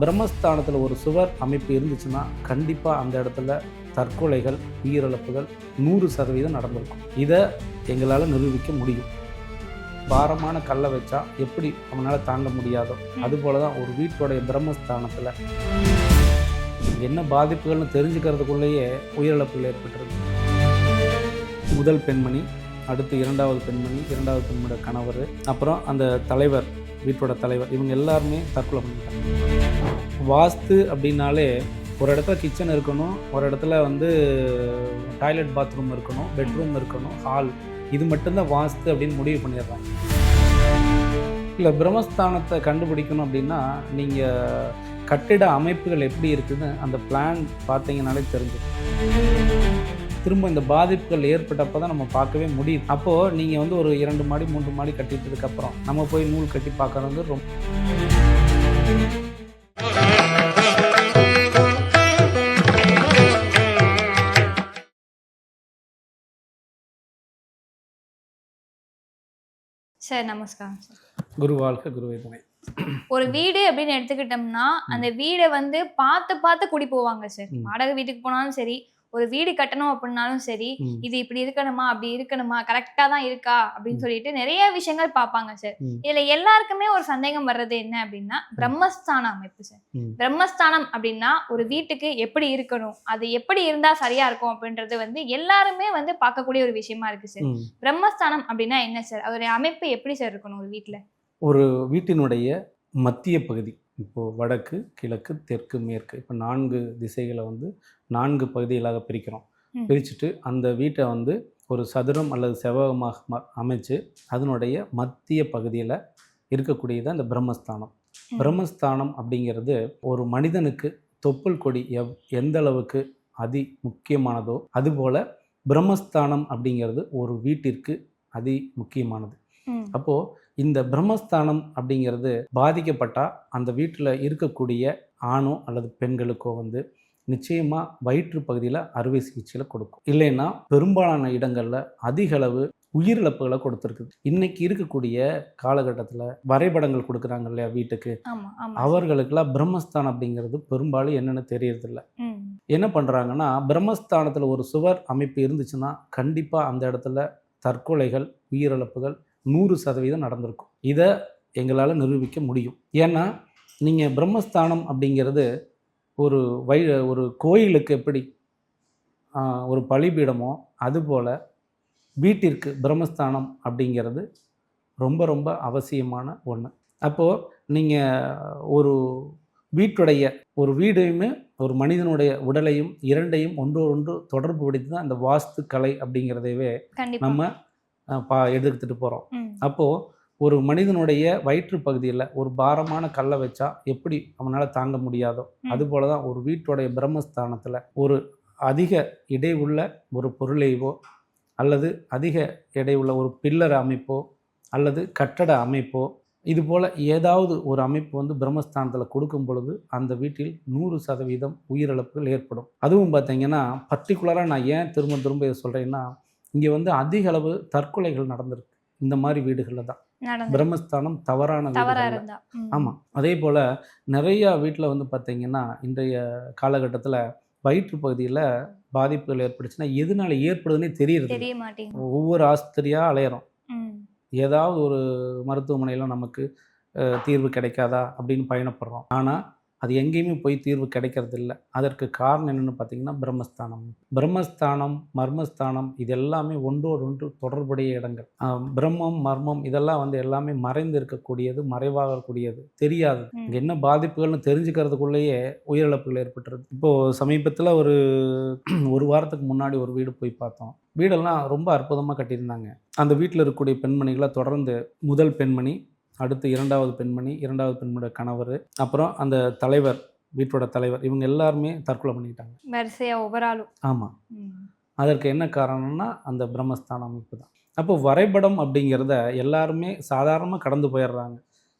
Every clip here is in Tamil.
பிரம்மஸ்தானத்தில் ஒரு சுவர் அமைப்பு இருந்துச்சுன்னா கண்டிப்பாக அந்த இடத்துல தற்கொலைகள் உயிரிழப்புகள் நூறு சதவீதம் நடந்திருக்கும். இதை எங்களால் நிரூபிக்க முடியும். பாரமான கல்லை வச்சா எப்படி அவனால் தாங்க முடியாதோ அதுபோல தான் ஒரு வீட்டோடைய பிரம்மஸ்தானத்தில் என்ன பாதிப்புகள்னு தெரிஞ்சுக்கிறதுக்குள்ளேயே உயிரிழப்புகள் ஏற்பட்டுருக்கு. முதல் பெண்மணி அடுத்து இரண்டாவது பெண்மணி இரண்டாவது பெண்மணியோட கணவர் அப்புறம் அந்த தலைவர் வீட்டோட தலைவர் இவங்க எல்லாருமே தற்கொலை பண்ணிட்டாங்க. வாஸ்து அப்படின்னாலே ஒரு இடத்துல கிச்சன் இருக்கணும் ஒரு இடத்துல வந்து டாய்லெட் பாத்ரூம் இருக்கணும் பெட்ரூம் இருக்கணும் ஹால் இது மட்டும்தான் வாஸ்து அப்படின்னு முடிவு பண்ணிடுறாங்க. இல்லை பிரம்மஸ்தானத்தை கண்டுபிடிக்கணும் அப்படின்னா நீங்கள் கட்டிட அமைப்புகள் எப்படி இருக்குதுன்னு அந்த பிளான் பார்த்தீங்கனாலே தெரிஞ்சு திரும்ப இந்த பாதிப்புகள் ஏற்பட்டப்போ தான் நம்ம பார்க்கவே முடியும். அப்போது நீங்கள் வந்து ஒரு இரண்டு மாடி மூன்று மாடி கட்டிட்டதுக்கப்புறம் நம்ம போய் நூல் கட்டி பார்க்கறது வந்து ரொம்ப சார் நமஸ்காரம் சார். குரு வாழ்க குருவே துணை. ஒரு வீடு அப்படின்னு எடுத்துக்கிட்டோம்னா அந்த வீடை வந்து பார்த்து பார்த்து குடி போவாங்க சார். வாடகை வீட்டுக்கு போனாலும் சரி ஒரு வீடு கட்டணும் அப்படின்னாலும் சரி. இது இப்படி இருக்கணுமா அப்படி இருக்கணுமா கரெக்டா தான் இருக்கா அப்படின்னு சொல்லிட்டு நிறைய விஷயங்கள் பார்ப்பாங்க சார். இதுல எல்லாருக்குமே ஒரு சந்தேகம் வர்றது என்ன அப்படின்னா பிரம்மஸ்தான அமைப்பு சார். பிரம்மஸ்தானம் அப்படின்னா ஒரு வீட்டுக்கு எப்படி இருக்கணும் அது எப்படி இருந்தா சரியா இருக்கும் அப்படின்றது வந்து எல்லாருமே வந்து பார்க்கக்கூடிய ஒரு விஷயமா இருக்கு சார். பிரம்மஸ்தானம் அப்படின்னா என்ன சார் அதோடைய அமைப்பு எப்படி சார் இருக்கணும் ஒரு வீட்டுல ஒரு வீட்டினுடைய மத்திய பகுதி இப்போது வடக்கு கிழக்கு தெற்கு மேற்கு இப்போ நான்கு திசைகளை வந்து நான்கு பகுதிகளாக பிரிக்கிறோம். பிரிச்சுட்டு அந்த வீட்டை வந்து ஒரு சதுரம் அல்லது செவ்வகமாக அமைச்சு அதனுடைய மத்திய பகுதியில் இருக்கக்கூடியது அந்த பிரம்மஸ்தானம். பிரம்மஸ்தானம் அப்படிங்கிறது ஒரு மனிதனுக்கு தொப்புள் கொடி எவ் எந்த அளவுக்கு அதி முக்கியமானதோ அதுபோல் பிரம்மஸ்தானம் அப்படிங்கிறது ஒரு வீட்டிற்கு அதி முக்கியமானது. அப்போது இந்த பிரம்மஸ்தானம் அப்படிங்கிறது பாதிக்கப்பட்டால் அந்த வீட்டில் இருக்கக்கூடிய ஆணோ அல்லது பெண்களுக்கோ வந்து நிச்சயமாக வயிற்று பகுதியில் அறுவை சிகிச்சையில் கொடுக்கும். இல்லைன்னா பெரும்பாலான இடங்களில் அதிக அளவு உயிரிழப்புகளை கொடுத்துருக்குது. இன்னைக்கு இருக்கக்கூடிய காலகட்டத்தில் வரைபடங்கள் கொடுக்குறாங்க இல்லையா வீட்டுக்கு? அவர்களுக்கெல்லாம் பிரம்மஸ்தானம் அப்படிங்கிறது பெரும்பாலும் என்னென்னு தெரியறதில்ல. என்ன பண்ணுறாங்கன்னா பிரம்மஸ்தானத்தில் ஒரு சுவர் அமைப்பு இருந்துச்சுன்னா கண்டிப்பாக அந்த இடத்துல தற்கொலைகள் உயிரிழப்புகள் நூறு சதவீதம் நடந்திருக்கும். இதை எங்களால் நிரூபிக்க முடியும். ஏன்னா நீங்கள் பிரம்மஸ்தானம் அப்படிங்கிறது ஒரு வை ஒரு கோயிலுக்கு எப்படி ஒரு பலிபீடமோ அதுபோல் வீட்டிற்கு பிரம்மஸ்தானம் அப்படிங்கிறது ரொம்ப ரொம்ப அவசியமான ஒன்று அப்போது நீங்கள் ஒரு வீட்டுடைய ஒரு வீடையுமே ஒரு மனிதனுடைய உடலையும் இரண்டையும் ஒன்றோடு ஒன்று தொடர்பு படுத்தி தான் அந்த வாஸ்து கலை அப்படிங்கிறதையவே கண்டிப்பா. நம்ம பா எடுத்துக்கிட்டு போகிறோம். அப்போது ஒரு மனிதனுடைய வயிற்று பகுதியில் ஒரு பாரமான கல்லை வச்சா எப்படி அவனால் தாங்க முடியாதோ. அதுபோல தான் ஒரு வீட்டுடைய பிரம்மஸ்தானத்தில் ஒரு அதிக இடை உள்ள ஒரு பொருளையோ அல்லது அதிக எடை உள்ள ஒரு பில்லர் அமைப்போ அல்லது கட்டட அமைப்போ இதுபோல் ஏதாவது ஒரு அமைப்பு வந்து பிரம்மஸ்தானத்தில் கொடுக்கும் பொழுது அந்த வீட்டில் நூறு சதவீதம் உயிரிழப்புகள் ஏற்படும் அதுவும் பார்த்தீங்கன்னா பர்டிகுலராக நான் ஏன் திரும்ப திரும்ப இதை சொல்கிறேன்னா இங்கே வந்து அதிக அளவு தற்கொலைகள் நடந்திருக்கு. இந்த மாதிரி வீடுகளில் தான். பிரம்மஸ்தானம் தவறான. ஆமாம் அதே போல் நிறையா வீட்டில் வந்து பார்த்தீங்கன்னா இன்றைய காலகட்டத்தில் வயிற்று பகுதியில் பாதிப்புகள் ஏற்பட்டுச்சுன்னா எதனால ஏற்படுதுன்னே தெரியறது தெரிய மாட்டேங்குது ஒவ்வொரு ஆஸ்பத்திரியாக அலையிறோம். ஏதாவது ஒரு மருத்துவமனையில் நமக்கு தீர்வு கிடைக்காதா அப்படின்னு பயணப்படுறோம். ஆனால் அது எங்கேயுமே போய் தீர்வு கிடைக்கிறது இல்லை அதற்கு காரணம் என்னென்னு பார்த்தீங்கன்னா பிரம்மஸ்தானம். பிரம்மஸ்தானம் மர்மஸ்தானம் இது எல்லாமே ஒன்றோடு ஒன்று தொடர்புடைய இடங்கள். பிரம்மம் மர்மம் இதெல்லாம் வந்து எல்லாமே மறைந்து இருக்கக்கூடியது மறைவாகக்கூடியது தெரியாது. ம். இங்கே என்ன பாதிப்புகள்னு தெரிஞ்சுக்கிறதுக்குள்ளேயே உயிரிழப்புகள் ஏற்பட்டுருது. இப்போது சமீபத்தில் ஒரு ஒரு வாரத்துக்கு முன்னாடி ஒரு வீடு போய் பார்த்தோம். வீடெல்லாம் ரொம்ப அற்புதமாக கட்டியிருந்தாங்க. அந்த வீட்டில் இருக்கக்கூடிய பெண்மணிகளை தொடர்ந்து முதல் பெண்மணி அடுத்து இரண்டாவது பெண்மணி இரண்டாவது பெண்மணியோட கணவர் அப்புறம் அந்த தலைவர் வீட்டோட தலைவர் இவங்க எல்லாருமே தற்கொலை பண்ணிக்கிட்டாங்க. வரிசையா ஒவ்வொரு ஆளும் ஆமாம். அதற்கு என்ன காரணம்னா அந்த பிரம்மஸ்தான அமைப்பு தான். அப்போ வரைபடம் அப்படிங்கிறத எல்லாருமே சாதாரணமாக கடந்து போயிடுறாங்க.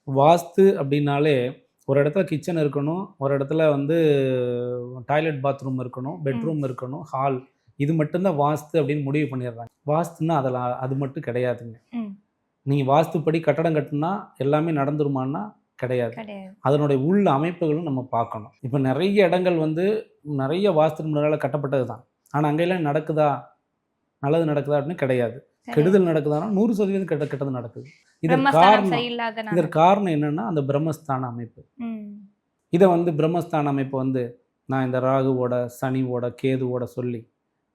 வாஸ்து அப்படின்னாலே ஒரு இடத்துல கிச்சன் இருக்கணும் ஒரு இடத்துல வந்து டாய்லெட் பாத்ரூம் இருக்கணும் பெட்ரூம் இருக்கணும் ஹால் இது மட்டும்தான் வாஸ்து அப்படின்னு முடிவு பண்ணிடுறாங்க. வாஸ்துன்னா அதில் அது மட்டும் கிடையாதுங்க. நீங்கள் வாஸ்துப்படி கட்டடம் கட்டினா எல்லாமே நடந்துருமான்னா கிடையாது. அதனுடைய உள் அமைப்புகளும் நம்ம பார்க்கணும். இப்போ நிறைய இடங்கள் வந்து நிறைய வாஸ்து முறையால் கட்டப்பட்டது தான் ஆனால் அங்கெல்லாம் நடக்குதா? நல்லது நடக்குதா அப்படின்னு கிடையாது. கெடுதல் நடக்குதானா நூறு சதவீதம் கெட்ட கெட்டது நடக்குது. இதற்கு பிரம்மஸ்தானம் காரணம் இதற்கு காரணம் என்னன்னா அந்த பிரம்மஸ்தான அமைப்பு. இதை வந்து பிரம்மஸ்தான அமைப்பு வந்து நான் இந்த ராகுவோட சனிவோட கேதுவோட சொல்லி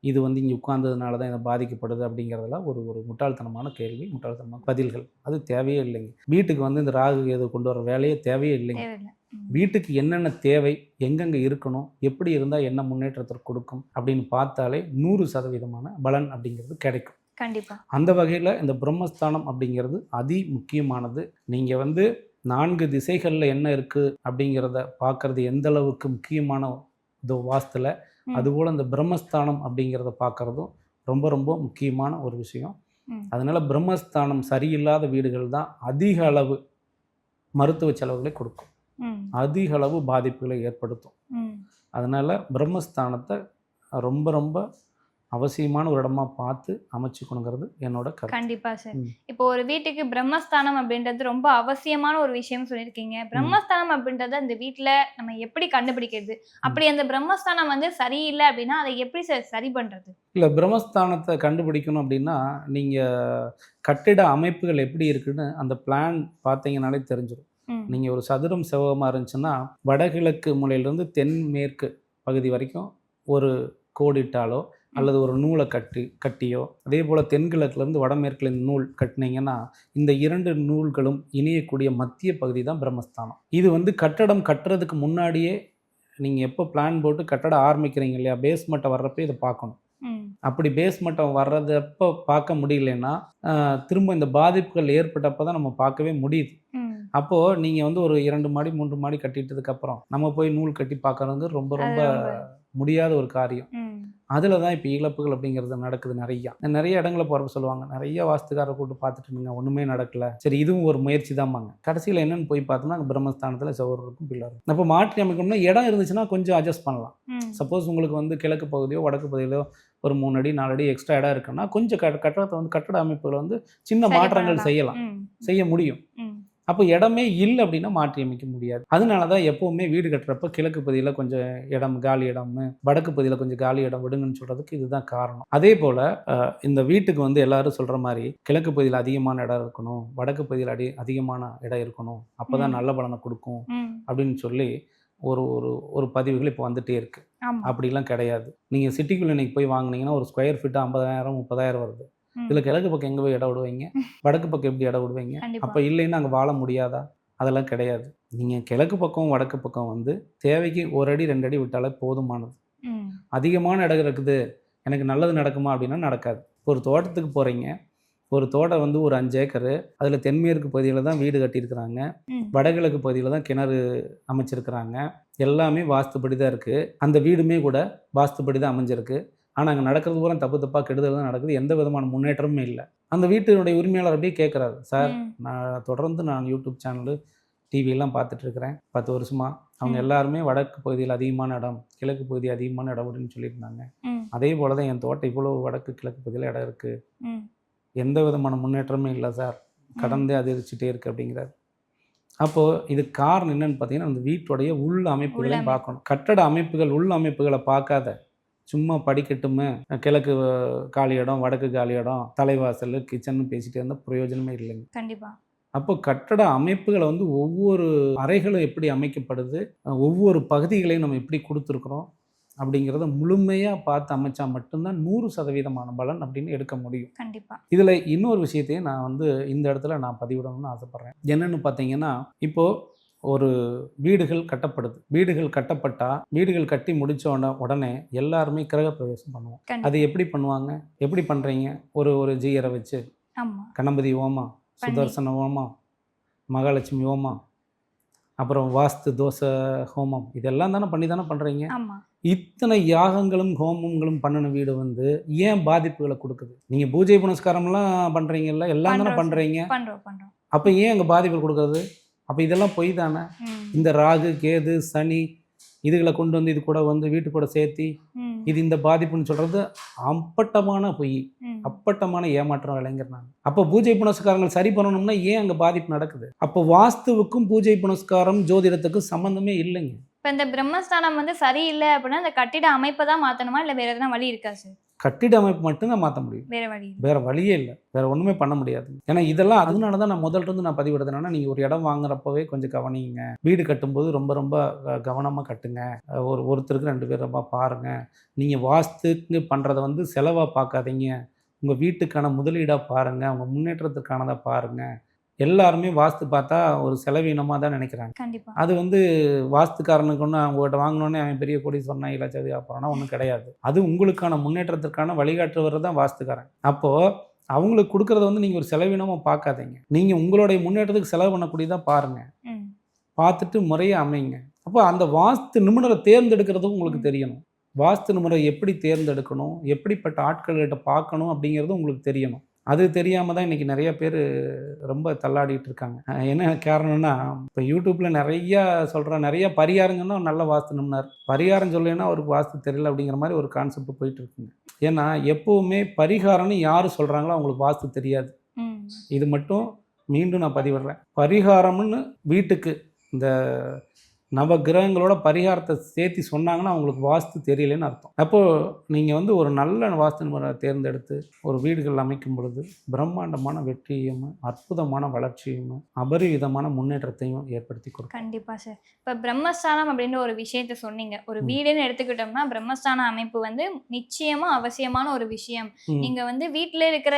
இது வந்து இங்கே உட்கார்ந்ததுனால தான் இதை பாதிக்கப்படுது அப்படிங்கிறதெல்லாம் ஒரு ஒரு முட்டாள்தனமான கேள்வி முட்டாள்தனமான பதில்கள். அது தேவையே இல்லைங்க. வீட்டுக்கு வந்து இந்த ராகு கேது கொண்டு வர வேலையே தேவையே இல்லைங்க. வீட்டுக்கு என்னென்ன தேவை எங்கெங்கே இருக்கணும் எப்படி இருந்தால் என்ன முன்னேற்றத்தை கொடுக்கும் அப்படின்னு பார்த்தாலே நூறு சதவீதமான பலன் அப்படிங்கிறது கிடைக்கும். கண்டிப்பா. அந்த வகையில் இந்த பிரம்மஸ்தானம் அப்படிங்கிறது அதி முக்கியமானது. நீங்கள் வந்து நான்கு திசைகளில் என்ன இருக்குது அப்படிங்கிறத பார்க்கறது எந்த அளவுக்கு முக்கியமான இது வாஸ்துல. அதுபோல் இந்த பிரம்மஸ்தானம் அப்படிங்கிறத பார்க்குறதும் ரொம்ப ரொம்ப முக்கியமான ஒரு விஷயம். அதனால பிரம்மஸ்தானம் சரியில்லாத வீடுகள் தான் அதிக அளவு மருத்துவ செலவுகளை கொடுக்கும். அதிக அளவு பாதிப்புகளை ஏற்படுத்தும். அதனால் பிரம்மஸ்தானத்தை ரொம்ப ரொம்ப அவசியமான ஒரு இடமா பார்த்து அமைச்சுக்கணுங்கிறது என்னோட கருத்து. கண்டிப்பா சார். இப்போ ஒரு வீட்டுக்கு பிரம்மஸ்தானம் அப்படின்றது ரொம்ப அவசியமான ஒரு விஷயம் சொல்லியிருக்கீங்க. பிரம்மஸ்தானம் அப்படின்றத அந்த வீட்ல நம்ம எப்படி கண்டுபிடிக்கிறது? அப்படி அந்த பிரம்மஸ்தானம் வந்து சரியில்லை அப்படின்னா அதை எப்படி சார் சரி பண்றது? இல்லை பிரம்மஸ்தானத்தை கண்டுபிடிக்கணும் அப்படின்னா நீங்கள் கட்டிட அமைப்புகள் எப்படி இருக்குன்னு அந்த பிளான் பார்த்தீங்கனாலே தெரிஞ்சிடும். நீங்கள் ஒரு சதுரம் செவ்வகமாக இருந்துச்சுன்னா வடகிழக்கு மூலையிலேருந்து தென்மேற்கு பகுதி வரைக்கும் ஒரு கோடிட்டாலோ அல்லது ஒரு நூலை கட்டி கட்டியோ அதே போல் தென்கிழக்குலேருந்து வடமேற்குல இந்த நூல் கட்டினீங்கன்னா இந்த இரண்டு நூல்களும் இணையக்கூடிய மத்திய பகுதி தான் பிரம்மஸ்தானம் இது வந்து கட்டடம் கட்டுறதுக்கு முன்னாடியே நீங்கள் எப்போ பிளான் போட்டு கட்டடம் ஆரம்பிக்கிறீங்க இல்லையா பேஸ்மெண்ட்டை வர்றப்ப இதை பார்க்கணும். அப்படி பேஸ்மெண்ட்டை வர்றதப்போ பார்க்க முடியலன்னா திரும்ப இந்த பாதிப்புகள் ஏற்பட்டப்போ தான் நம்ம பார்க்கவே முடியுது. அப்போது நீங்கள் வந்து ஒரு இரண்டு மாடி மூன்று மாடி கட்டிட்டதுக்கப்புறம் நம்ம போய் நூல் கட்டி பார்க்கறது ரொம்ப ரொம்ப முடியாத ஒரு காரியம். அதில் தான் இப்போ இழப்புகள் அப்படிங்கிறது நடக்குது நிறையா நிறைய இடங்களில் போகிறப்ப சொல்லுவாங்க நிறைய வாஸ்துக்காரரை கூட்டு பார்த்துட்டு இருந்தீங்க ஒன்றுமே நடக்கல சரி இதுவும் ஒரு முயற்சி தான்பாங்க கடைசியில் என்னன்னு போய் பார்த்தோம்னா அங்கே பிரம்மஸ்தானத்தில் செவ்வறு இருக்கும் இருக்கும் அப்போ மாற்றி அமைக்கணும்னா இடம் இருந்துச்சுன்னா கொஞ்சம் அட்ஜஸ்ட் பண்ணலாம். சப்போஸ் உங்களுக்கு வந்து கிழக்கு பகுதியோ வடக்கு பகுதியிலோ ஒரு மூணு அடி நாலு அடி எக்ஸ்ட்ரா இடம் இருக்குன்னா கொஞ்சம் கட்ட கட்டடத்தை வந்து கட்டட அமைப்புகளை வந்து சின்ன சரி மாற்றங்கள். செய்யலாம். செய்ய முடியும். அப்போ இடமே இல்லை அப்படின்னா மாற்றி அமைக்க முடியாது அதனால தான் எப்போவுமே வீடு கட்டுறப்ப கிழக்கு பகுதியில் கொஞ்சம் இடம் காலி இடம் வடக்கு பகுதியில் கொஞ்சம் காலி இடம் விடுங்கன்னு சொல்கிறதுக்கு இதுதான் காரணம் அதே போல் இந்த வீட்டுக்கு வந்து எல்லாரும் சொல்கிற மாதிரி கிழக்கு பகுதியில் அதிகமான இடம் இருக்கணும் வடக்கு பகுதியில் அடி அதிகமான இடம் இருக்கணும் அப்போ தான். நல்ல பலனை கொடுக்கும். அப்படின்னு சொல்லி ஒரு ஒரு ஒரு பதிவுகள் இப்போ வந்துட்டே இருக்குது அப்படிலாம் கிடையாது நீங்கள் சிட்டிக்குள்ளே இன்னைக்கு போய் வாங்குனீங்கன்னா ஒரு ஸ்கொயர் ஃபீட்டு ஐம்பதாயிரம் முப்பதாயிரம் வருது. இதில் கிழக்கு பக்கம் எங்கே போய் இடம் விடுவீங்க? வடக்கு பக்கம் எப்படி இடம் விடுவீங்க? அப்போ இல்லைன்னா அங்கே வாழ முடியாதா? அதெல்லாம் கிடையாது. நீங்கள் கிழக்கு பக்கம் வடக்கு பக்கம் வந்து தேவைக்கு ஒரு அடி ரெண்டு அடி விட்டாலே போதுமானது. அதிகமான இடம் இருக்குது. எனக்கு நல்லது நடக்குமா அப்படின்னா நடக்காது. ஒரு தோட்டத்துக்கு போகிறீங்க ஒரு தோட்டம் வந்து ஒரு அஞ்சு ஏக்கரு. அதில் தென்மேற்கு பகுதியில் தான் வீடு கட்டியிருக்கிறாங்க. வடகிழக்கு பகுதியில் தான் கிணறு அமைச்சிருக்கிறாங்க. எல்லாமே வாஸ்துப்படி தான் இருக்குது அந்த வீடுமே கூட வாஸ்துப்படி தான் அமைஞ்சிருக்கு. ஆனால் அங்கே நடக்கிறது பூரா தப்பு தப்பாக கெடுதல் தான் நடக்குது எந்த விதமான முன்னேற்றமும் இல்லை அந்த வீட்டினுடைய உரிமையாளர் அப்படியே கேட்குறாரு சார். நான் தொடர்ந்து நான் யூடியூப் சேனலு டிவியெல்லாம் பார்த்துட்டு இருக்கிறேன் பத்து வருஷமா அவங்க. எல்லாருமே வடக்கு பகுதியில் அதிகமான இடம் கிழக்கு பகுதி அதிகமான இடம் அப்படின்னு சொல்லியிருந்தாங்க. அதே போல தான் என் தோட்டம் இவ்வளோ வடக்கு கிழக்கு பகுதியில் இடம் இருக்குது. எந்த விதமான முன்னேற்றமும் இல்லை சார் கடந்தே அதிகரிச்சுட்டே இருக்குது அப்படிங்கிறார் அப்போது இது காரணம் என்னன்னு பார்த்தீங்கன்னா அந்த வீட்டுடைய உள் அமைப்புகளையும் அமைப்பு. பார்க்கணும் கட்டட அமைப்புகள் உள் அமைப்புகளை பார்க்காத சும்மா படிக்கட்டுமே. கிழக்கு காலி இடம் வடக்கு காலி இடம் தலைவாசல் கிச்சன் பேசிட்டே இருந்தால் பிரயோஜனமே இல்லைங்க. கண்டிப்பா. அப்போ கட்டட அமைப்புகளை வந்து ஒவ்வொரு அறைகளும் எப்படி அமைக்கப்படுது ஒவ்வொரு பகுதிகளையும் நம்ம எப்படி கொடுத்துருக்குறோம் அப்படிங்கிறத முழுமையாக பார்த்து அமைச்சா மட்டும்தான் நூறு சதவீதமான பலன் அப்படின்னு எடுக்க முடியும். கண்டிப்பா. இதில் இன்னொரு விஷயத்தையும் நான் வந்து இந்த இடத்துல நான் பதிவிடணும்னு ஆசைப்பட்றேன். என்னன்னு பார்த்தீங்கன்னா இப்போது ஒரு வீடுகள் கட்டப்படுது. வீடுகள் கட்டப்பட்டா வீடுகள் கட்டி முடிச்ச உடனே உடனே எல்லாருமே கிரக பிரவேசம் பண்ணுவோம் அது எப்படி பண்ணுவாங்க? எப்படி பண்ணுறீங்க ஒரு ஒரு ஜீயரை வச்சு. கணபதி பண்ணி. சுதர்சன ஹோமம் மகாலட்சுமி ஹோமம் அப்புறம் வாஸ்து தோச ஹோமம். இதெல்லாம் தானே பண்ணி தானே பண்ணுறீங்க இத்தனை யாகங்களும் ஹோமங்களும் பண்ணின வீடு வந்து ஏன் பாதிப்புகளை கொடுக்குது? நீங்கள் பூஜை புனஸ்காரம்லாம் பண்ணுறீங்கல்ல எல்லாம் தானே பண்ணுறீங்க அப்போ ஏன் அங்கே பாதிப்புகள் கொடுக்குறது? அப்போ இதெல்லாம் பொய் தானே. இந்த ராகு கேது சனி இதுகளை கொண்டு வந்து இது கூட வந்து வீட்டு கூட சேர்த்தி. இது இந்த பாதிப்புன்னு சொல்கிறது அப்பட்டமான பொய். அப்பட்டமான ஏமாற்றம் விளைஞர் அப்போ பூஜை புனஸ்காரங்கள் சரி பண்ணணும்னா ஏன் அங்கே பாதிப்பு நடக்குது அப்போ வாஸ்துவுக்கும் பூஜை புனஸ்காரம் ஜோதிடத்துக்கும் சம்மந்தமே இல்லைங்க இப்ப இந்த பிரம்மஸ்தானம் வந்து சரியில்லை அப்படின்னா இந்த கட்டிட அமைப்பை தான் மாத்தணுமா? இல்ல வேற எதனா வழி இருக்கா சார்? கட்டிட அமைப்பு மட்டும்தான் மாற்ற முடியும். வேற வழி. வேற வழியே இல்லை. வேற ஒன்றுமே பண்ண முடியாது. ஏன்னா இதெல்லாம் அதனால தான் நான் முதல்ல இருந்து நான் பதிவிடுறதுனா நீங்கள் ஒரு இடம் வாங்குறப்பவே கொஞ்சம் கவனிங்க. வீடு கட்டும்போது ரொம்ப ரொம்ப கவனமாக கட்டுங்க. ஒரு ஒருத்தருக்கு ரெண்டு பேர் ரொம்ப பாருங்க. நீங்கள் வாஸ்துக்கு பண்ணுறத வந்து செலவாக பார்க்காதீங்க. உங்கள் வீட்டுக்கான முதலீடாக பாருங்க. உங்க முன்னேற்றத்துக்கானதாக பாருங்க. எல்லாருமே வாஸ்து பார்த்தா ஒரு செலவீனமாக தான் நினைக்கிறாங்க. கண்டிப்பா. அது வந்து வாஸ்துக்காரனுக்கு ஒன்று அவங்ககிட்ட வாங்கினோடனே அவன் பெரிய கோடி சொன்னா இலட்சதி அப்புறம்னா ஒன்றும் கிடையாது. அது உங்களுக்கான முன்னேற்றத்திற்கான வழிகாட்டுவர் தான் வாஸ்துக்காரன். அப்போது அவங்களுக்கு கொடுக்கறத வந்து நீங்கள் ஒரு செலவினமாக பார்க்காதீங்க. நீங்கள் உங்களுடைய முன்னேற்றத்துக்கு செலவு பண்ணக்கூடியதாக பாருங்கள் பார்த்துட்டு முறையை அமைங்க. அப்போ அந்த வாஸ்து நிபுணரை தேர்ந்தெடுக்கிறதும் உங்களுக்கு தெரியணும். வாஸ்து நிபுணரை எப்படி தேர்ந்தெடுக்கணும்? எப்படிப்பட்ட ஆட்கள்கிட்ட பார்க்கணும் அப்படிங்கிறது உங்களுக்கு தெரியணும். அது தெரியாமல் தான் இன்றைக்கி நிறைய பேர் ரொம்ப தள்ளாடிட்டு இருக்காங்க. என்ன காரணம்னா இப்போ யூடியூப்பில் நிறையா சொல்கிற நிறைய பரிகாரம் சொன்னா நல்ல வாஸ்து நிபுணர் பரிகாரம் சொல்லலைன்னா அவருக்கு வாஸ்து தெரியல அப்படிங்கிற மாதிரி ஒரு கான்செப்ட் போயிட்டு இருக்குங்க. ஏன்னா எப்போவுமே பரிகாரம்னு யார் சொல்கிறாங்களோ அவங்களுக்கு வாஸ்து தெரியாது. இது மட்டும் மீண்டும் நான் பதிவிடுறேன். பரிகாரம்னு வீட்டுக்கு இந்த நவ கிரகங்களோட பரிகாரத்தை சேர்த்து சொன்னாங்கன்னா அவங்களுக்கு வாஸ்து தெரியலன்னு அர்த்தம். அப்போது நீங்கள் வந்து ஒரு நல்ல வாஸ்து நிபுணரை தேர்ந்தெடுத்து ஒரு வீடுகள் அமைக்கும் பொழுது பிரம்மாண்டமான வெற்றியும் அற்புதமான வளர்ச்சியும் அபரிவிதமான முன்னேற்றத்தையும் ஏற்படுத்தி கொடுக்கும். கண்டிப்பா சார். இப்ப பிரம்மஸ்தானம் அப்படின்ற ஒரு விஷயத்த சொன்னீங்க. ஒரு. வீடுன்னு எடுத்துக்கிட்டோம்னா பிரம்மஸ்தான அமைப்பு வந்து நிச்சயமா அவசியமான ஒரு விஷயம். ம். நீங்க வந்து வீட்ல இருக்கிற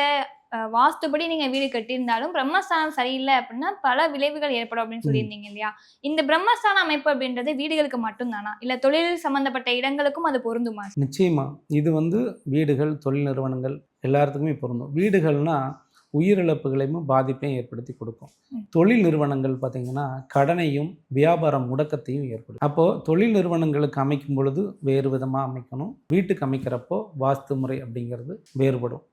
வாஸ்துபடி நீங்க வீடு கட்டியிருந்தாலும் பிரம்மஸ்தானம் சரியில்லை அப்படின்னா பல விளைவுகள் ஏற்படும் அப்படின்னு. சொல்லியிருந்தீங்க இல்லையா இந்த பிரம்மஸ்தான அமைப்பு அப்படின்றது வீடுகளுக்கு மட்டும்தானா இல்ல தொழில் சம்பந்தப்பட்ட இடங்களுக்கும் அது பொருந்துமா? நிச்சயமா இது வந்து வீடுகள் தொழில் நிறுவனங்கள் எல்லாத்துக்குமே பொருந்தும் வீடுகள்னா உயிரிழப்புகளையும் பாதிப்பையும் ஏற்படுத்தி கொடுக்கும். தொழில் நிறுவனங்கள் பார்த்தீங்கன்னா கடனையும் வியாபார முடக்கத்தையும் ஏற்படுத்தும் அப்போது தொழில் நிறுவனங்களுக்கு அமைக்கும் பொழுது வேறு விதமாக அமைக்கணும் வீட்டுக்கு அமைக்கிறப்போ வாஸ்து முறை அப்படிங்கிறது வேறுபடும்.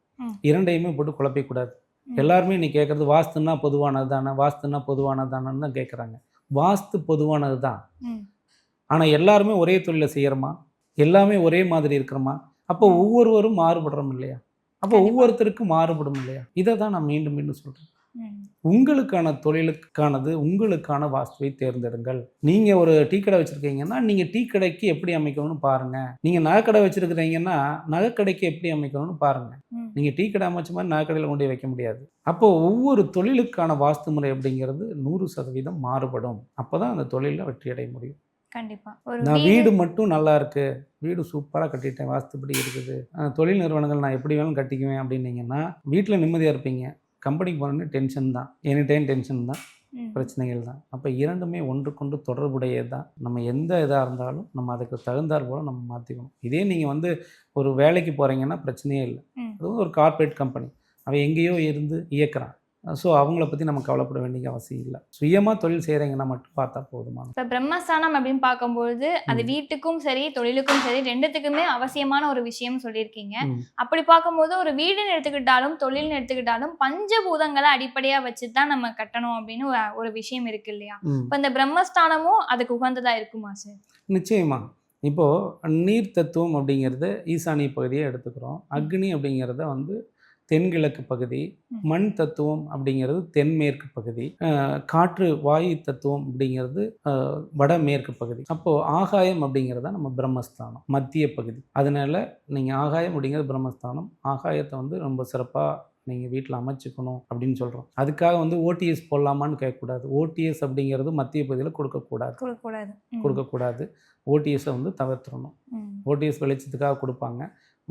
இரண்டையுமே போட்டு குழப்பிக்கூடாது. எல்லாருமே நீ கேட்குறது வாஸ்துன்னா பொதுவானது தானே வாஸ்துன்னா பொதுவானது தானேன்னு தான் கேட்குறாங்க வாஸ்து பொதுவானது தான். ஆனால் எல்லாருமே ஒரே தொழிலை செய்கிறோமா எல்லாமே ஒரே மாதிரி இருக்கிறோமா அப்போ. ஒவ்வொருவரும் மாறுபடுறோம் இல்லையா அப்போ. ஒவ்வொருத்தருக்கும் மாறுபடும் இல்லையா இதை தான் நான் மீண்டும் மீண்டும் சொல்கிறேன். உங்களுக்கான தொழிலுக்கானது உங்களுக்கான வாஸ்துவை தேர்ந்தெடுங்கள். நீங்கள் ஒரு டீ கடை வச்சுருக்கீங்கன்னா நீங்கள் டீ கடைக்கு எப்படி அமைக்கணும்னு பாருங்கள் நீங்கள் நகைக்கடை வச்சுருக்கிறீங்கன்னா நகைக்கடைக்கு எப்படி அமைக்கணும்னு பாருங்கள். நீங்கள் டீ கடை அமைச்ச மாதிரி நகைக்கடையில் கொண்டு வைக்க முடியாது. அப்போது ஒவ்வொரு தொழிலுக்கான வாஸ்து முறை அப்படிங்கிறது நூறு சதவீதம் மாறுபடும். அப்போ தான் அந்த தொழிலில் வெற்றி அடைய முடியும். கண்டிப்பா. ஒரு நான் வீடு மட்டும் நல்லா இருக்கு. வீடு சூப்பராக கட்டிட்டேன். வாஸ்துப்படி இருக்குது. தொழில் நிறுவனங்கள் நான் எப்படி வேணாலும் கட்டிக்குவேன் அப்படின்னீங்கன்னா வீட்டில் நிம்மதியாக இருப்பீங்க. கம்பெனிக்கு போனோடனே டென்ஷன் தான். எனி டைம் டென்ஷன் தான். பிரச்சனைகள் தான். அப்போ இரண்டுமே ஒன்றுக்கொண்டு தொடர்புடையது தான். நம்ம எந்த இதாக இருந்தாலும் நம்ம அதுக்கு தகுந்தாற் போல் நம்ம மாற்றிக்கணும் இதே நீங்கள் வந்து ஒரு வேலைக்கு போகிறீங்கன்னா பிரச்சனையே இல்லை. ம். அது வந்து ஒரு கார்ப்பரேட் கம்பெனி அவன் எங்கேயோ இருந்து இயக்குறான். ஸோ அவங்கள பற்றி நம்ம கவலைப்பட வேண்டிய அவசியம் இல்லை. சுயமாக தொழில் செய்கிறீங்கன்னா மட்டும் பார்த்தா போதுமான இப்ப பிரம்மஸ்தானம் அப்படின்னு பார்க்கும்போது அது. வீட்டுக்கும் சரி தொழிலுக்கும் சரி ரெண்டுத்துக்குமே அவசியமான ஒரு விஷயம் சொல்லியிருக்கீங்க. அப்படி பார்க்கும்போது ஒரு வீடுன்னு எடுத்துக்கிட்டாலும் தொழில்னு எடுத்துக்கிட்டாலும் பஞ்சபூதங்களை அடிப்படையா வச்சு தான் நம்ம கட்டணும் அப்படின்னு ஒரு- விஷயம் இருக்கு இல்லையா? இப்ப இந்த பிரம்மஸ்தானமும் அதுக்கு உகந்ததா இருக்குமா சார்? நிச்சயமா. இப்போது நீர் தத்துவம் அப்படிங்கிறது ஈசானிய பகுதியை எடுத்துக்கிறோம். அக்னி அப்படிங்கிறத வந்து தென்கிழக்கு பகுதி. மண் தத்துவம் அப்படிங்கிறது தென்மேற்கு பகுதி காற்று வாயு தத்துவம் அப்படிங்கிறது வடமேற்கு பகுதி. அப்போது ஆகாயம் அப்படிங்கிறத நம்ம பிரம்மஸ்தானம் மத்திய பகுதி. அதனால நீங்கள் ஆகாயம் அப்படிங்கிறது பிரம்மஸ்தானம் ஆகாயத்தை வந்து ரொம்ப சிறப்பாக நீங்கள் வீட்டில் அமைச்சுக்கணும் அப்படின்னு சொல்கிறோம் அதுக்காக வந்து ஓடிஎஸ் போடலாமான்னு கேட்கக்கூடாது. ஓடிஎஸ் அப்படிங்கிறது மத்திய பகுதியில் கொடுக்கக்கூடாது. கொடுக்கக்கூடாது. கொடுக்கக்கூடாது. ஓடிஎஸை வந்து தவிர்த்துறணும் ம். ஓடிஎஸ் வெளிச்சத்துக்காக கொடுப்பாங்க.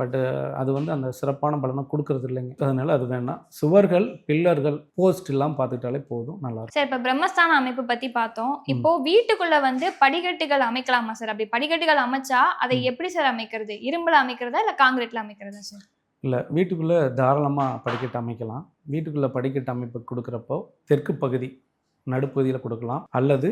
பட்டு அது வந்து அந்த சிறப்பான பலனை கொடுக்கறது இல்லைங்க அதனால அது வேணாம். சுவர்கள் பில்லர்கள் போஸ்ட் எல்லாம் பார்த்துக்கிட்டாலே போதும். நல்லா சார் இப்ப பிரம்மஸ்தான அமைப்பு பத்தி பார்த்தோம். இப்போ வீட்டுக்குள்ள வந்து படிக்கட்டுகள் அமைக்கலாமா சார்? அப்படி படிக்கட்டுகள் அமைச்சா அதை. எப்படி சார் அமைக்கிறது? இரும்புல அமைக்கிறதா இல்ல காங்கிரீட்ல அமைக்கிறதா சார்? இல்லை வீட்டுக்குள்ளே தாராளமாக படிக்கட்டு அமைக்கலாம். வீட்டுக்குள்ளே படிக்கட்டு அமைப்பு கொடுக்குறப்போ தெற்கு பகுதி நடுப்பகுதியில் கொடுக்கலாம். அல்லது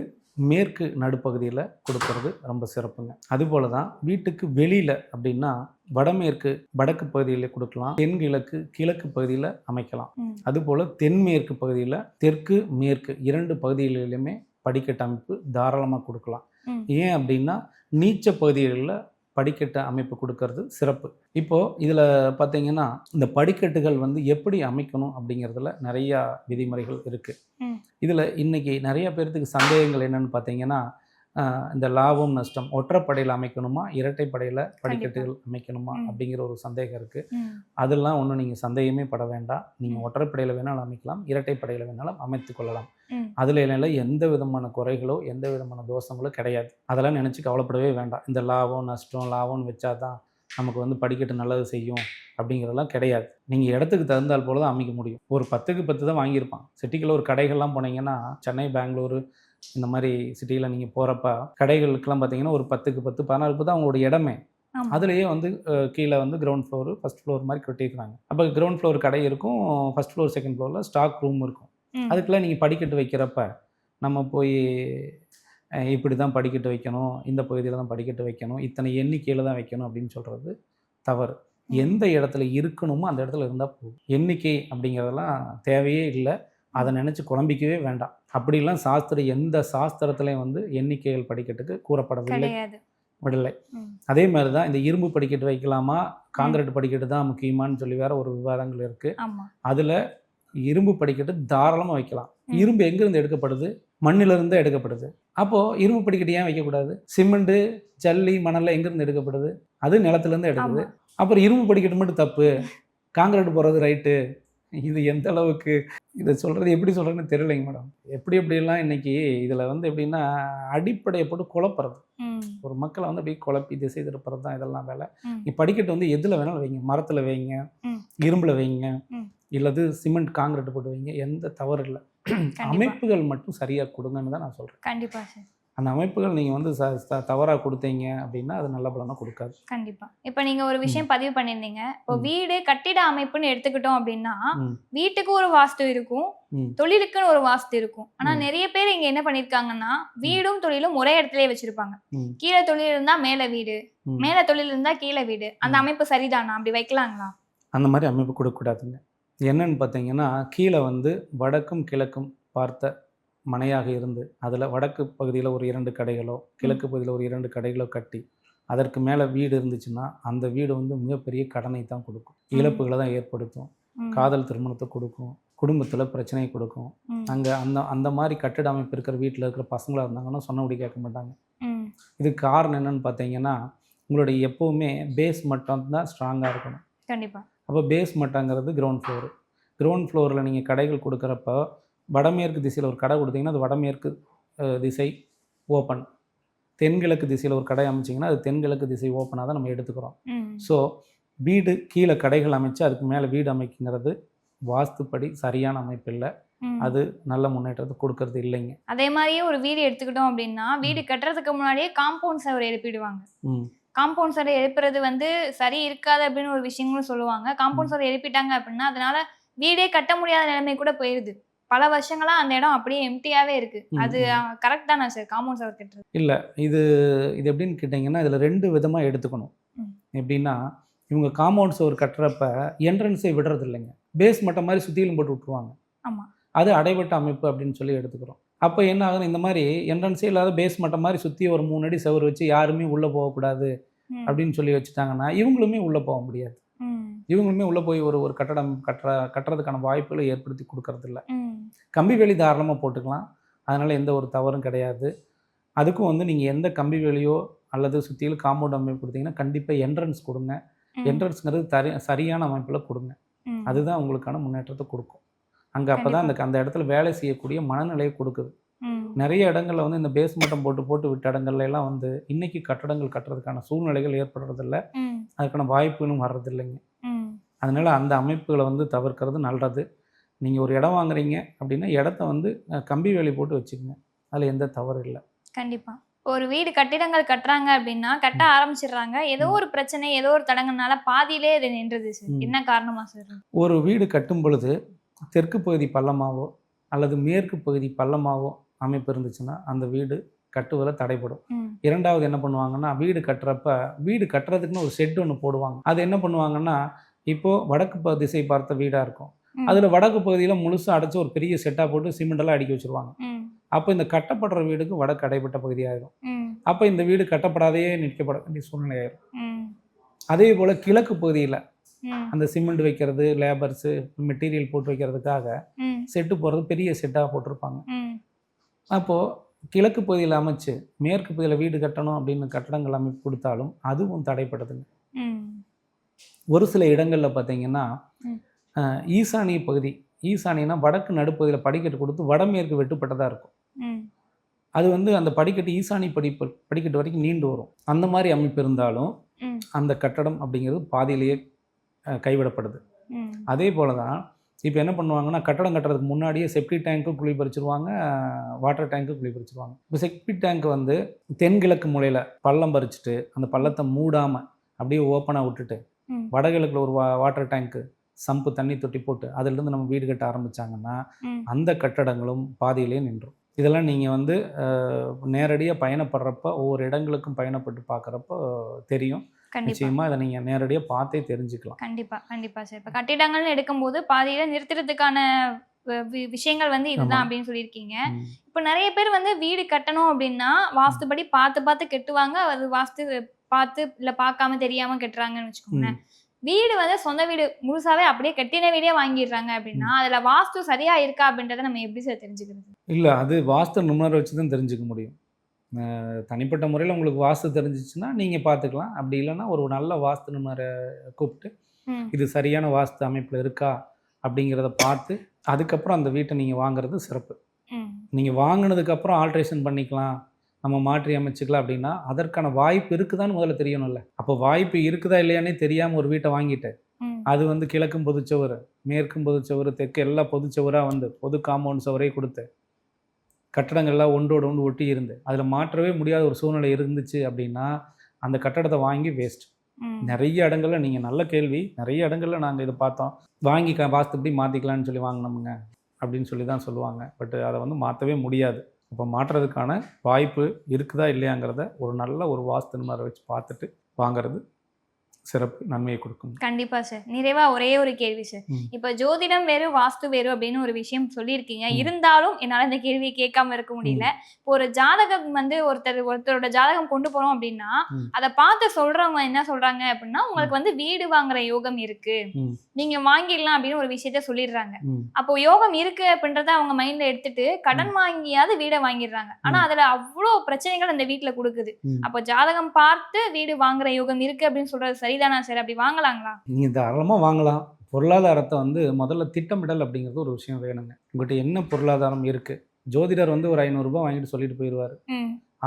மேற்கு நடுப்பகுதியில் கொடுக்கறது ரொம்ப சிறப்புங்க அதுபோல தான் வீட்டுக்கு வெளியில் அப்படின்னா வடமேற்கு வடக்கு பகுதியில் கொடுக்கலாம் தென்கிழக்கு கிழக்கு பகுதியில் அமைக்கலாம். அதுபோல் தென்மேற்கு பகுதியில் தெற்கு மேற்கு இரண்டு பகுதிகளிலுமே படிக்கட்டு அமைப்பு தாராளமாக கொடுக்கலாம். ஏன் அப்படின்னா நீச்ச பகுதிகளில் படிக்கட்டு அமைப்பு கொடுக்கறது சிறப்பு இப்போது இதில் பார்த்தீங்கன்னா இந்த படிக்கட்டுகள் வந்து எப்படி அமைக்கணும் அப்படிங்கிறதுல நிறையா விதிமுறைகள் இருக்குது. இதில் இன்னைக்கு நிறைய பேர்த்துக்கு சந்தேகங்கள் என்னன்னு பார்த்தீங்கன்னா இந்த லாபம் நஷ்டம் ஒற்றைப்படையில் அமைக்கணுமா இரட்டைப்படையில் படிக்கட்டுகள் அமைக்கணுமா. அப்படிங்கிற ஒரு சந்தேகம் இருக்குது. அதெல்லாம் ஒன்றும் நீங்கள் சந்தேகமே பட வேண்டாம் நீங்கள். ஒற்றைப்படையில் வேணாலும் அமைக்கலாம் இரட்டைப்படையில் வேணாலும் அமைத்து கொள்ளலாம். அதில் எல்லாம் எந்த விதமான குறைகளோ எந்த விதமான தோஷங்களோ கிடையாது. அதெல்லாம் நினச்சி கவலைப்படவே வேண்டாம். இந்த லாபம் நஷ்டம் லாபம்னு வச்சா தான் நமக்கு வந்து படிக்கட்டு நல்லது செய்யும் அப்படிங்கிறதெல்லாம் கிடையாது. நீங்கள் இடத்துக்கு தகுந்தால் போல தான் அமைக்க முடியும். ஒரு பத்துக்கு பத்து தான் வாங்கியிருப்பான். சிட்டிக்குள்ள ஒரு கடைகள்லாம் போனீங்கன்னா சென்னை பெங்களூரு இந்த மாதிரி சிட்டியில் நீங்கள் போகிறப்ப கடைகளுக்கெல்லாம் பார்த்தீங்கன்னா ஒரு பத்துக்கு பத்து பதினாறுக்கு தான் அவங்களோட இடமே. அதுலேயே வந்து கீழே வந்து கிரவுண்ட் ஃப்ளோர் ஃபர்ஸ்ட் ஃப்ளோர் மாதிரி கட்டியிருக்காங்க அப்போ கிரவுண்ட் ஃப்ளோர் கடை இருக்கும் ஃபர்ஸ்ட் ஃப்ளோர் செகண்ட் ஃப்ளோரில் ஸ்டாக் ரூம் இருக்கும். அதுக்கெல்லாம் நீங்கள் படிக்கட்டு வைக்கிறப்ப நம்ம போய் இப்படி தான் படிக்கட்டு வைக்கணும் இந்த பகுதியில் தான் படிக்கட்டு வைக்கணும் இத்தனை எண்ணிக்கையில் தான் வைக்கணும் அப்படின்னு சொல்கிறது தவறு. எந்த இடத்துல இருக்கணுமோ அந்த இடத்துல இருந்தால் போதும். எண்ணிக்கை அப்படிங்கிறதெல்லாம் தேவையே இல்லை. அதை நினச்சி குழம்பிக்கவே வேண்டாம். அப்படிலாம் சாஸ்திர எந்த சாஸ்திரத்துலையும் வந்து எண்ணிக்கைகள் படிக்கட்டுக்கு கூறப்படவில்லை. விடலை. அதே மாதிரி தான் இந்த இரும்பு படிக்கட்டு வைக்கலாமா காங்கிரீட் படிக்கட்டு தான் முக்கியமான்னு சொல்லி வேற ஒரு விவாதங்கள் இருக்குது அதில் இரும்பு படிக்கட்டு தாராளமாக வைக்கலாம். இரும்பு எங்கேருந்து எடுக்கப்படுது? மண்ணிலிருந்து எடுக்கப்படுது. அப்போது இரும்பு படிக்கட்டு ஏன் வைக்கக்கூடாது? சிமெண்ட்டு ஜல்லி மணல்லாம் எங்கேருந்து எடுக்கப்படுது? அது நிலத்துலேருந்து எடுக்குது. அப்புறம் இரும்பு படிக்கட்டு மட்டும் தப்பு. காங்கிரீட் போடுறது ரைட்டு. இது எந்த அளவுக்கு? இதை சொல்கிறது எப்படி சொல்கிறதுன்னு தெரியலைங்க மேடம். எப்படி எப்படியெல்லாம் இன்னைக்கு இதில் வந்து எப்படின்னா அடிப்படையை போட்டு குழப்புறது. ஒரு மக்களை வந்து அப்படியே குழப்பி திசை திருப்புறது தான் இதெல்லாம் வேலை. நீ படிக்கட்டு வந்து எதில் வேணாலும் வைங்க. மரத்தில் வைங்க. இரும்பில் வைங்க. இல்லது சிமெண்ட் காங்கிரீட் போட்டு வைங்க. எந்த தவறு இல்லை. அமைப்புகள் மட்டும் சரியாக கொடுங்கன்னு தான் நான் சொல்கிறேன் கண்டிப்பா சார். அந்த அமைப்புகள் நீங்கள் வந்து ச தவறாக கொடுத்தீங்க அப்படின்னா அது நல்ல பலனாக கொடுக்காது கண்டிப்பா இப்ப நீங்க ஒரு விஷயம் பதிவு பண்ணியிருந்தீங்க இப்போ. வீடு கட்டிட அமைப்புன்னு எடுத்துக்கிட்டோம் அப்படின்னா. வீட்டுக்கு ஒரு வாஸ்து இருக்கும். தொழிலுக்குன்னு ஒரு வாஸ்து இருக்கும் ஆனா ம். நிறைய பேர் இங்க என்ன பண்ணிருக்காங்கன்னா வீடும் தொழிலும் ஒரே இடத்துலயே வச்சிருப்பாங்க. கீழே தொழில் இருந்தா மேல வீடு. மேல தொழில் இருந்தா கீழே வீடு அந்த. அமைப்பு சரிதானா அப்படி வைக்கலாங்களா அந்த மாதிரி அமைப்பு கொடுக்கக்கூடாதுங்க என்னன்னு பார்த்தீங்கன்னா கீழே வந்து வடக்கும் கிழக்கும் பார்த்த மனையாக இருந்து அதில் வடக்கு பகுதியில் ஒரு இரண்டு கடைகளோ கிழக்கு பகுதியில் ஒரு இரண்டு கடைகளோ கட்டி அதற்கு மேலே வீடு இருந்துச்சுன்னா அந்த வீடு வந்து மிகப்பெரிய கடனை தான் கொடுக்கும். இழப்புகளை தான் ஏற்படுத்தும். காதல் திருமணத்தை கொடுக்கும். குடும்பத்தில் பிரச்சனையை கொடுக்கும். அங்கே அந்த அந்த மாதிரி கட்டிட அமைப்பு இருக்கிற வீட்டில் இருக்கிற பசங்களாக இருந்தாங்கன்னா சொன்னபடி கேட்க மாட்டாங்க. இதுக்கு காரணம் என்னன்னு பார்த்தீங்கன்னா உங்களுடைய எப்போவுமே பேஸ் மட்டும் தான் ஸ்ட்ராங்காக இருக்கணும். கண்டிப்பா. அப்போ பேஸ் மட்டங்கிறது கிரவுண்ட் ஃப்ளோரு கிரவுண்ட் ஃப்ளோரில் நீங்கள் கடைகள் கொடுக்குறப்ப வடமேற்கு திசையில் ஒரு கடை கொடுத்தீங்கன்னா அது வடமேற்கு திசை ஓப்பன் தென்கிழக்கு திசையில் ஒரு கடை அமைச்சிங்கன்னா அது தென்கிழக்கு திசை ஓப்பனாக தான் நம்ம எடுத்துக்கிறோம். ஸோ வீடு கீழே கடைகள் அமைச்சு அதுக்கு மேலே வீடு அமைக்குங்கிறது வாஸ்துப்படி சரியான அமைப்பு இல்லை. அது நல்ல முன்னேற்றத்தை கொடுக்கறது இல்லைங்க. அதே மாதிரியே ஒரு வீடு எடுத்துக்கிட்டோம் அப்படின்னா வீடு கட்டுறதுக்கு முன்னாடியே காம்பவுண்ட் சுவர் எழுப்பிடுவாங்க. காம்பவுண்ட் சுவர் எழுப்புறது வந்து சரி இருக்காது அப்படின்னு ஒரு விஷயங்களும் சொல்லுவாங்க. காம்பவுண்ட் சுவர் எழுப்பிட்டாங்க அப்படின்னா அதனால வீடே கட்ட முடியாத நிலைமை கூட போயிருது. பல வருஷங்களா அந்த இடம் அப்படியே எம்டியாவே இருக்கு அது. கரெக்ட் தானே சார் காம்பவுண்ட் சுவர் கட்டுறது இல்லை இது இது எப்படின்னு கேட்டிங்கன்னா இதில் ரெண்டு விதமாக எடுத்துக்கணும். எப்படின்னா இவங்க காம்பவுண்ட் சுவர் கட்டுறப்ப என்ட்ரன்ஸே விடுறது இல்லைங்க பேஸ் மட்டம் மாதிரி சுற்றிலும் போட்டு விட்ருவாங்க ஆமா. அது அடைவட்ட அமைப்பு அப்படின்னு சொல்லி எடுத்துக்கிறோம் அப்போ என்ன ஆகுது இந்த மாதிரி என்ட்ரன்ஸே இல்லாத பேஸ் மட்டம் மாதிரி சுற்றி ஒரு மூணு அடி செவர் வச்சு யாருமே உள்ளே போகக்கூடாது. அப்படின்னு சொல்லி வச்சுட்டாங்கன்னா இவங்களுமே உள்ளே போக முடியாது. இவங்களுமே உள்ளே போய் ஒரு ஒரு கட்டடம் கட்டுற கட்டுறதுக்கான வாய்ப்புகளை ஏற்படுத்தி கொடுக்கறதில்ல. கம்பி வேலி தாராளமாக போட்டுக்கலாம் அதனால் எந்த ஒரு தவறும் கிடையாது அதுக்கும் வந்து நீங்கள் எந்த கம்பி வேலியோ அல்லது சுற்றிலும் காம்பவுண்ட் அமைப்பு கொடுத்தீங்கன்னா கண்டிப்பாக என்ட்ரன்ஸ் கொடுங்க. என்ட்ரன்ஸ்ங்கிறது தரி சரியான அமைப்பில் கொடுங்க. அதுதான் உங்களுக்கான முன்னேற்றத்தை கொடுக்கும் அங்கே அப்போ தான் அந்த அந்த இடத்துல வேலை செய்யக்கூடிய மனநிலையை கொடுக்குது. நிறைய இடங்கள்ல வந்து இந்த பேஸ் மட்டம் போட்டு போட்டு விட்ட இடங்கள்ல எல்லாம் வந்து இன்னைக்கு கட்டடங்கள் கட்டுறதுக்கான சூழ்நிலைகள் ஏற்படுறதில்ல. அதுக்கான வாய்ப்புகளும் வர்றதில்லைங்க. அதனால் அந்த அமைப்புகளை வந்து தவிர்க்கிறது நல்லது நீங்கள் ஒரு இடம் வாங்குறீங்க அப்படின்னா இடத்த வந்து கம்பி வேலி போட்டு வச்சுக்கோங்க. அதில் எந்த தவறு இல்லை. கண்டிப்பா. ஒரு வீடு கட்டிடங்கள் கட்டுறாங்க அப்படின்னா கட்ட ஆரம்பிச்சிடுறாங்க. ஏதோ. ஒரு பிரச்சனை ஏதோ ஒரு தடங்கனால பாதியிலே இது நின்றுது சார். என்ன காரணமா சார் ஒரு வீடு கட்டும் பொழுது தெற்கு பகுதி பள்ளமாவோ அல்லது மேற்கு பகுதி பள்ளமாவோ அமைப்பு இருந்துச்சுன்னா அந்த வீடு கட்டுவதில் தடைப்படும். இரண்டாவது என்ன பண்ணுவாங்கன்னா வீடு கட்டுறப்ப வீடு கட்டுறதுக்குன்னு ஒரு ஷெட் ஒன்று போடுவாங்க. அது என்ன பண்ணுவாங்கன்னா இப்போது வடக்கு திசை பார்த்த வீடாக இருக்கும். அதில் வடக்கு பகுதியில் முழுசாக அடைச்சி ஒரு பெரிய செட்டாக போட்டு சிமெண்டெல்லாம் அடுக்கி வச்சுருவாங்க. அப்போ இந்த கட்டப்படுற வீடுக்கு வடக்கு அடைப்பட்ட பகுதியாயிரும் ம். அப்போ இந்த வீடு கட்டப்படாதையே நிற்கப்பட வேண்டிய சூழ்நிலை ஆயிரும். ம். அதே போல் கிழக்கு பகுதியில் அந்த சிமெண்ட் வைக்கிறது லேபர்ஸு மெட்டீரியல் போட்டு வைக்கிறதுக்காக செட்டு போடுறது பெரிய செட்டாக போட்டிருப்பாங்க. அப்போது கிழக்கு பகுதியில் அமைச்சு மேற்கு பகுதியில் வீடு கட்டணும் அப்படின்னு கட்டடங்கள் அமைப்பு கொடுத்தாலும் அதுவும் தடைப்படுதுங்க ஒரு சில இடங்களில் பார்த்தீங்கன்னா ஈசானிய பகுதி. ஈசானியனா வடக்கு நடுப்பகுதியில் படிக்கட்டு கொடுத்து வடமேற்கு வெட்டுப்பட்டதாக இருக்கும். அது வந்து அந்த படிக்கட்டு ஈசானி படிப்பு படிக்கட்டு வரைக்கும் நீண்டு வரும். அந்த மாதிரி அமைப்பு இருந்தாலும் அந்த கட்டடம் அப்படிங்கிறது பாதியிலேயே கைவிடப்படுது. அதே போல தான் இப்போ என்ன பண்ணுவாங்கன்னா கட்டடம் கட்டுறதுக்கு முன்னாடியே செப்டி டேங்க்கு குழி பறிச்சிருவாங்க வாட்டர் டேங்க்கு குழி பறிச்சிருவாங்க. இப்போ செப்டி டேங்க் வந்து தென்கிழக்கு மூலையில் பள்ளம் பறிச்சுட்டு அந்த பள்ளத்தை மூடாமல் அப்படியே ஓப்பனாக விட்டுட்டு. வடகிழக்கில் ஒரு வா வாட்டர் டேங்க்கு சம்பு தண்ணி தொட்டி போட்டு அதிலிருந்து நம்ம வீடு கட்ட ஆரம்பிச்சாங்கன்னா ம். அந்த கட்டடங்களும் பாதியிலே நின்றும். இதெல்லாம் நீங்கள் வந்து நேரடியாக பயணப்படுறப்ப ஒவ்வொரு இடங்களுக்கும் பயணப்பட்டு பார்க்குறப்போ தெரியும். கண்டிப்பா. நிச்சயமாக இதை நீங்கள் நேரடியாக பார்த்தே தெரிஞ்சுக்கலாம். கண்டிப்பா கண்டிப்பா சார். இப்ப கட்டிடங்கள்னு எடுக்கும்போது பாதியில நிறுத்துறதுக்கான விஷயங்கள் வந்து இதுதான். அப்படின்னு சொல்லியிருக்கீங்க. இப்போ நிறைய பேர் வந்து வீடு கட்டணும் அப்படின்னா வாஸ்துபடி பார்த்து பார்த்து கட்டுவாங்க. அது வாஸ்து பார்த்து இல்ல பார்க்காம தெரியாம கட்டுறாங்கன்னு வச்சுக்கோங்களேன். வீடு வந்து சொந்த வீடு முழுசாவே அப்படியே கட்டின வீடே வாங்கிடுறாங்க அப்படின்னா அதுல வாஸ்து சரியா இருக்கா அப்படின்றத நம்ம எப்படி சார் தெரிஞ்சுக்கிறது? இல்லை அது வாஸ்து நிபுணரை வச்சு தான் தெரிஞ்சுக்க முடியும். தனிப்பட்ட முறையில் உங்களுக்கு வாஸ்து தெரிஞ்சிச்சுன்னா நீங்கள் பார்த்துக்கலாம் அப்படி இல்லைன்னா ஒரு நல்ல வாஸ்து நிபுணரை கூப்பிட்டு இது சரியான வாஸ்து அமைப்பில் இருக்கா அப்படிங்கிறத பார்த்து அதுக்கப்புறம் அந்த வீட்டை நீங்கள் வாங்குறது சிறப்பு. நீங்கள் வாங்கினதுக்கப்புறம் ஆல்ட்ரேஷன் பண்ணிக்கலாம். நம்ம மாற்றி அமைச்சுக்கலாம் அப்படின்னா அதற்கான வாய்ப்பு இருக்குதான்னு முதல்ல தெரியணும்ல. அப்போ வாய்ப்பு இருக்குதா இல்லையானே தெரியாமல் ஒரு வீட்டை வாங்கிட்டு அது வந்து கிழக்கும் பொதுச்சுவர் மேற்கும் பொதுச்சுவர் தெற்கு எல்லா பொதுச்சுவராக வந்து பொது காம்பவுண்ட் சுவரே கொடுத்து கட்டடங்கள்லாம் ஒன்றோடு ஒன்று ஒட்டி இருந்து. அதில் மாற்றவே முடியாத ஒரு சூழ்நிலை இருந்துச்சு அப்படின்னா அந்த கட்டடத்தை வாங்கி வேஸ்ட் நிறைய இடங்கள்ல நீங்கள் நல்ல கேள்வி நிறைய இடங்கள்ல நாங்கள் இதை பார்த்தோம். வாங்கி வாஸ்துப்படி மாற்றிக்கலாம்னு சொல்லி வாங்கினோமுங்க அப்படின்னு சொல்லி தான் சொல்லுவாங்க. பட் அதை வந்து மாற்றவே முடியாது. அப்போ மாற்றுறதுக்கான வாய்ப்பு இருக்குதா இல்லையாங்கிறத ஒரு நல்ல ஒரு வாஸ்து நிபுணரை வச்சு பார்த்துட்டு வாங்குறது சிறப்பு நன்மையை கொடுக்கும். கண்டிப்பா சார் நிறைவா ஒரே ஒரு கேள்வி சார். இப்ப ஜோதிடம் வேறு வாஸ்து வேறு அப்படின்னு ஒரு விஷயம் சொல்லியிருக்கீங்க. இருந்தாலும் என்னால இந்த கேள்வியை கேட்காம இருக்க முடியல. இப்போ ஒரு ஜாதகம் வந்து ஒருத்தர் ஒருத்தரோட ஜாதகம் கொண்டு போறோம் அப்படின்னா. அதை பார்த்து சொல்றவங்க என்ன சொல்றாங்க அப்படின்னா உங்களுக்கு வந்து வீடு வாங்குற யோகம் இருக்கு. நீங்க வாங்கிடலாம் அப்படின்னு ஒரு விஷயத்த சொல்லிடுறாங்க. அப்போ யோகம் இருக்கு அப்படின்றத அவங்க மைண்ட்ல எடுத்துட்டு கடன் வாங்கியாவது வீடை வாங்கிடுறாங்க. ஆனா. அதுல அவ்வளோ பிரச்சனைகள் அந்த வீட்டுல கொடுக்குது. அப்போ ஜாதகம் பார்த்து வீடு வாங்குற யோகம் இருக்கு அப்படின்னு சொல்றது சரிதானா சார்? அப்படி வாங்கலாங்களா? நீங்கள் தாராளமாக வாங்கலாம். பொருளாதாரத்தை வந்து முதல்ல திட்டமிடல் அப்படிங்கிறது ஒரு விஷயம் வேணுங்க. உங்கள்கிட்ட என்ன பொருளாதாரம் இருக்குது ஜோதிடர் வந்து ஒரு ஐநூறுரூபா வாங்கிட்டு சொல்லிட்டு போயிடுவார்.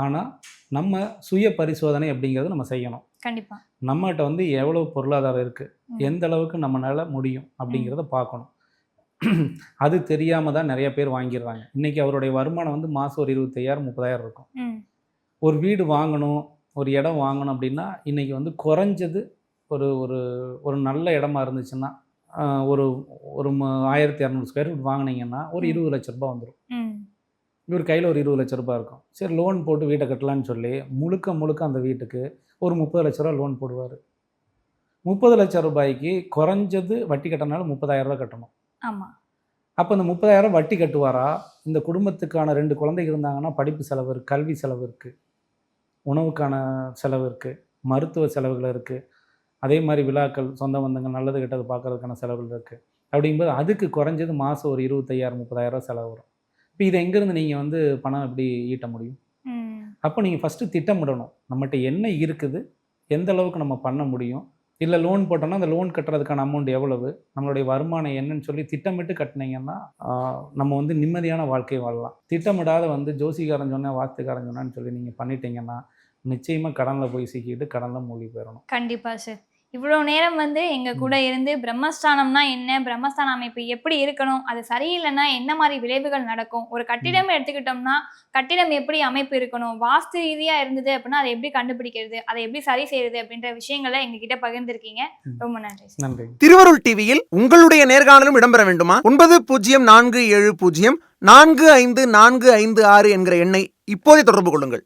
ஆனால் நம்ம சுய பரிசோதனை அப்படிங்கிறது நம்ம செய்யணும். கண்டிப்பா. நம்மகிட்ட வந்து எவ்வளோ பொருளாதாரம் இருக்குது. எந்த அளவுக்கு நம்மளால முடியும் அப்படிங்கிறத பார்க்கணும். அது தெரியாமல் தான் நிறைய பேர் வாங்கிடுறாங்க. இன்றைக்கி அவருடைய வருமானம் வந்து மாதம் ஒரு இருபத்தையாயிரம் முப்பதாயிரம் இருக்கும். ஒரு வீடு வாங்கணும் ஒரு இடம் வாங்கணும் அப்படின்னா இன்றைக்கி வந்து குறைஞ்சது ஒரு ஒரு ஒரு நல்ல இடமா இருந்துச்சுன்னா ஒரு ஒரு ஆயிரத்தி இரநூறு ஸ்கொயர் ஃபீட் வாங்கினீங்கன்னா ஒரு. இருபது லட்ச ரூபாய் வந்துடும் இவர் கையில் ஒரு இருபது லட்ச ரூபாய் இருக்கும். சரி லோன் போட்டு வீட்டை கட்டலான்னு சொல்லி முழுக்க முழுக்க அந்த வீட்டுக்கு ஒரு முப்பது லட்ச ரூபா லோன் போடுவார். முப்பது லட்ச ரூபாய்க்கு குறைஞ்சது வட்டி கட்டினாலும் முப்பதாயிரம் ரூபாய் கட்டணும். ஆமா. அப்போ இந்த முப்பதாயிரம் வட்டி கட்டுவாரா? இந்த குடும்பத்துக்கான ரெண்டு குழந்தைங்க இருந்தாங்கன்னா படிப்பு செலவு இருக்குது கல்வி செலவு இருக்குது உணவுக்கான செலவு இருக்குது மருத்துவ செலவுகள் இருக்குது அதே மாதிரி விழாக்கள் சொந்த பந்தங்கள் நல்லது கெட்டது பார்க்கறதுக்கான செலவுகள் இருக்குது அப்படிங்கும்போது அதுக்கு குறைஞ்சது மாதம் ஒரு இருபத்தையாயிரம் முப்பதாயிரம் செலவு வரும். இப்போ இதை எங்கேருந்து நீங்கள் வந்து பணம் எப்படி ஈட்ட முடியும்? அப்போ நீங்கள் ஃபஸ்ட்டு திட்டமிடணும். நம்மகிட்ட என்ன இருக்குது? எந்த அளவுக்கு நம்ம பண்ண முடியும்? இல்லை லோன் போட்டோம்னா அந்த லோன் கட்டுறதுக்கான அமௌண்ட் எவ்வளவு? நம்மளுடைய வருமானம் என்னன்னு சொல்லி திட்டமிட்டு கட்டினீங்கன்னா நம்ம வந்து நிம்மதியான வாழ்க்கை வாழலாம். திட்டமிடாத வந்து ஜோசிகாரன் சொன்னேன் வாஸ்துக்காரன் சொன்னேன்னு சொல்லி நீங்கள் பண்ணிட்டீங்கன்னா நிச்சயமாக கடனில் போய் சிக்கிட்டு கடனில் மூழ்கி போயிடணும் கண்டிப்பா சார் இவ்வளவு நேரம் வந்து எங்க கூட இருந்து பிரம்மஸ்தானம்னா என்ன? பிரம்மஸ்தான அமைப்பு எப்படி இருக்கணும்? அது சரியில்லைன்னா என்ன மாதிரி விளைவுகள் நடக்கும்? ஒரு கட்டிடம் எடுத்துக்கிட்டோம்னா கட்டிடம் எப்படி அமைப்பு இருக்கணும்? வாஸ்து ரீதியா இருந்தது அப்படின்னா அதை எப்படி கண்டுபிடிக்கிறது? அதை எப்படி சரி செய்யறது அப்படின்ற விஷயங்களை எங்ககிட்ட பகிர்ந்திருக்கீங்க. ரொம்ப நன்றி நன்றி. திருவருள் டிவியில் உங்களுடைய நேர்காணலும் இடம்பெற வேண்டுமா? ஒன்பது பூஜ்ஜியம் நான்கு ஏழு பூஜ்ஜியம் நான்கு ஐந்து நான்கு ஐந்து ஆறு என்கிற எண்ணை இப்போதே தொடர்பு கொள்ளுங்கள்.